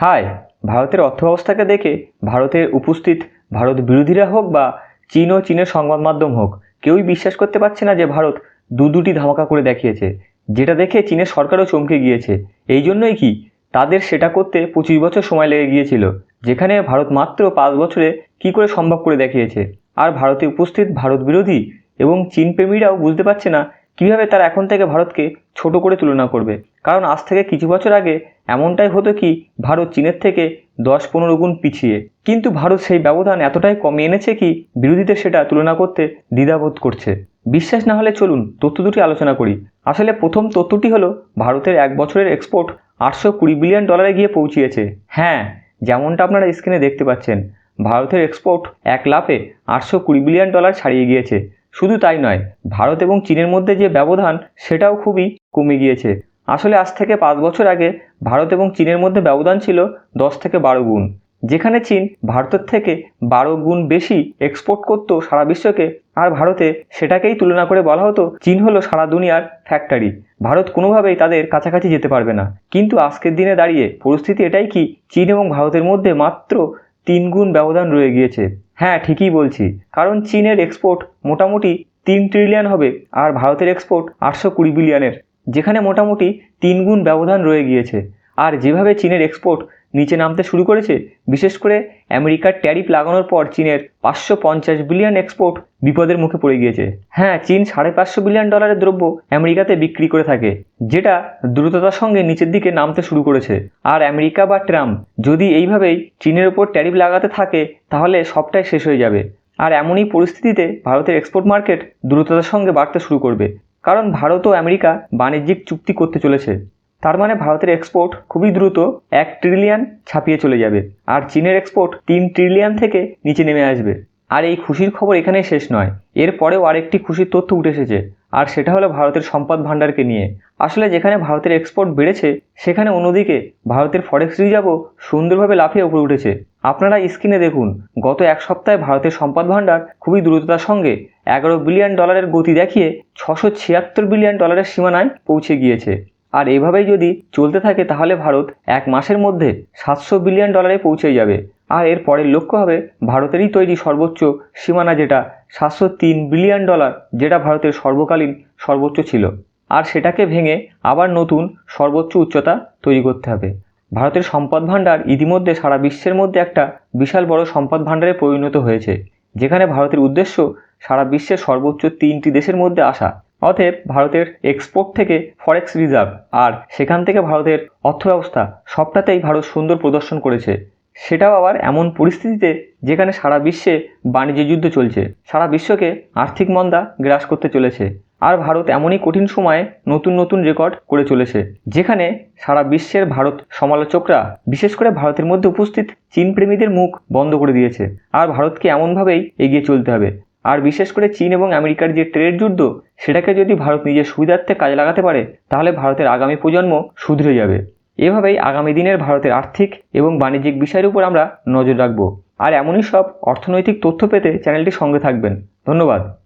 High ভারতের অর্থব্যবস্থাকে দেখে ভারতের উপস্থিত ভারত বিরোধীরা হোক বা চীন ও চীনের সংবাদ মাধ্যম হোক, কেউই বিশ্বাস করতে পারছে না যে ভারত দু দুটি ধামাকা করে দেখিয়েছে, যেটা দেখে চীনের সরকারও চমকে গিয়েছে। এই জন্যই কি তাদের সেটা করতে পঁচিশ বছর সময় লেগে গিয়েছিল, যেখানে ভারত মাত্র পাঁচ বছরে কি করে সম্ভব করে দেখিয়েছে? আর ভারতে উপস্থিত ভারত বিরোধী এবং চীন প্রেমীরাও বুঝতে পারছে না কীভাবে তারা এখন থেকে ভারতকে ছোট করে তুলনা করবে। কারণ আজ থেকে কিছু বছর আগে এমনটাই হতো কি, ভারত চীনের থেকে দশ পনেরো গুণ পিছিয়ে। কিন্তু ভারত সেই ব্যবধান এতটাই কমে এনেছে কি, বিরোধীদের সেটা তুলনা করতে দ্বিধাবোধ করছে। বিশ্বাস না হলে চলুন তথ্য দুটি আলোচনা করি। আসলে প্রথম তথ্যটি হলো, ভারতের এক বছরের এক্সপোর্ট আটশো কুড়ি বিলিয়ন ডলারে গিয়ে পৌঁছিয়েছে। হ্যাঁ যেমনটা আপনারা স্ক্রিনে দেখতে পাচ্ছেন, ভারতের এক্সপোর্ট এক লাফে আটশো কুড়ি বিলিয়ন ডলার ছাড়িয়ে গিয়েছে। শুধু তাই নয়, ভারত এবং চীনের মধ্যে যে ব্যবধান, সেটাও খুবই কমে গিয়েছে। আসলে আজ থেকে পাঁচ বছর আগে ভারত এবং চীনের মধ্যে ব্যবধান ছিল দশ থেকে বারো গুণ। যেখানে চীন ভারতের থেকে বারো গুণ বেশি এক্সপোর্ট করতো সারা বিশ্বকে, আর ভারতে সেটাকেই তুলনা করে বলা হতো চীন হলো সারা দুনিয়ার ফ্যাক্টরি ভারত কোনোভাবেই তাদের কাছাকাছি যেতে পারবে না। কিন্তু আজকের দিনে দাঁড়িয়ে পরিস্থিতি এটাই কি, চীন এবং ভারতের মধ্যে মাত্র তিন গুণ ব্যবধান রয়ে গিয়েছে। হ্যাঁ ঠিকই বলছি। কারণ চীনের এক্সপোর্ট মোটামুটি তিন ট্রিলিয়ন হবে, আর ভারতের এক্সপোর্ট আটশো কুড়ি বিলিয়নের যেখানে মোটামুটি তিন গুণ ব্যবধান রয়ে গিয়েছে। আর যেভাবে চীনের এক্সপোর্ট নিচে নামতে শুরু করেছে, বিশেষ করে আমেরিকার ট্যারিফ লাগানোর পর চীনের পাঁচশো পঞ্চাশ বিলিয়ন এক্সপোর্ট বিপদের মুখে পড়ে গিয়েছে। হ্যাঁ চীন সাড়ে পাঁচশো বিলিয়ন ডলারের দ্রব্য আমেরিকাতে বিক্রি করে থাকে, যেটা দ্রুততার সঙ্গে নিচের দিকে নামতে শুরু করেছে। আর আমেরিকা বা ট্রাম্প যদি এইভাবেই চীনের ওপর ট্যারিফ লাগাতে থাকে, তাহলে সবটাই শেষ হয়ে যাবে। আর এমনই পরিস্থিতিতে ভারতের এক্সপোর্ট মার্কেট দ্রুততার সঙ্গে বাড়তে শুরু করবে। কারণ ভারত ও আমেরিকা বাণিজ্যিক চুক্তি করতে চলেছে। তার মানে ভারতের এক্সপোর্ট খুবই দ্রুত এক ট্রিলিয়ন ছাপিয়ে চলে যাবে আর চীনের এক্সপোর্ট তিন ট্রিলিয়ন থেকে নিচে নেমে আসবে। আর এই খুশির খবর এখানেই শেষ নয়। এরপরেও আরেকটি খুশির তথ্য উঠে এসেছে। আর সেটা হলো ভারতের সম্পদ ভাণ্ডারকে নিয়ে। আসলে যেখানে ভারতের এক্সপোর্ট বেড়েছে, সেখানে অন্যদিকে ভারতের ফরেক্স রিজার্ভও সুন্দরভাবে লাফিয়ে উপরে উঠেছে। আপনারা স্ক্রিনে দেখুন, গত এক সপ্তাহে ভারতের সম্পদ ভাণ্ডার খুবই দ্রুততার সঙ্গে এগারো বিলিয়ন ডলারের গতি দেখিয়ে ছশো ছিয়াত্তর বিলিয়ন ডলারের সীমানায় পৌঁছে গিয়েছে। আর এভাবেই যদি চলতে থাকে, তাহলে ভারত এক মাসের মধ্যে সাতশো বিলিয়ন ডলারে পৌঁছে যাবে। আর এর পরের লক্ষ্য হবে ভারতেরই তৈরি সর্বোচ্চ সীমানা যেটা সাতশো তিন বিলিয়ন ডলার, যেটা ভারতের সর্বকালীন সর্বোচ্চ ছিল। আর সেটাকে ভেঙে আবার নতুন সর্বোচ্চ উচ্চতা তৈরি করতে হবে। ভারতের সম্পদ ভাণ্ডার ইতিমধ্যে সারা বিশ্বের মধ্যে একটা বিশাল বড় সম্পদ ভাণ্ডারে পরিণত হয়েছে, যেখানে ভারতের উদ্দেশ্য সারা বিশ্বের সর্বোচ্চ তিনটি দেশের মধ্যে আসা। অতএব ভারতের এক্সপোর্ট থেকে ফরেক্স রিজার্ভ আর সেখান থেকে ভারতের অর্থব্যবস্থা সবটাতেই ভারত সুন্দর প্রদর্শন করেছে। সেটাও আবার এমন পরিস্থিতিতে যেখানে সারা বিশ্বে বাণিজ্য যুদ্ধ চলছে। সারা বিশ্বকে আর্থিক মন্দা গ্রাস করতে চলেছে। আর ভারত এমনই কঠিন সময়ে নতুন নতুন রেকর্ড করে চলেছে, যেখানে সারা বিশ্বের ভারত সমালোচকরা, বিশেষ করে ভারতের মধ্যে উপস্থিত চীন প্রেমীদের মুখ বন্ধ করে দিয়েছে। আর ভারতকে এমনভাবেই এগিয়ে চলতে হবে। আর বিশেষ করে চীন এবং আমেরিকার যে ট্রেড যুদ্ধ, সেটাকে যদি ভারত নিজের সুবিধার্থে কাজে লাগাতে পারে, তাহলে ভারতের আগামী প্রজন্ম শুধরে যাবে। এভাবেই আগামী দিনের ভারতের আর্থিক এবং বাণিজ্যিক বিষয়ের উপর আমরা নজর রাখব। আর এমনই সব অর্থনৈতিক তথ্য পেতে চ্যানেলটির সঙ্গে থাকবেন। ধন্যবাদ।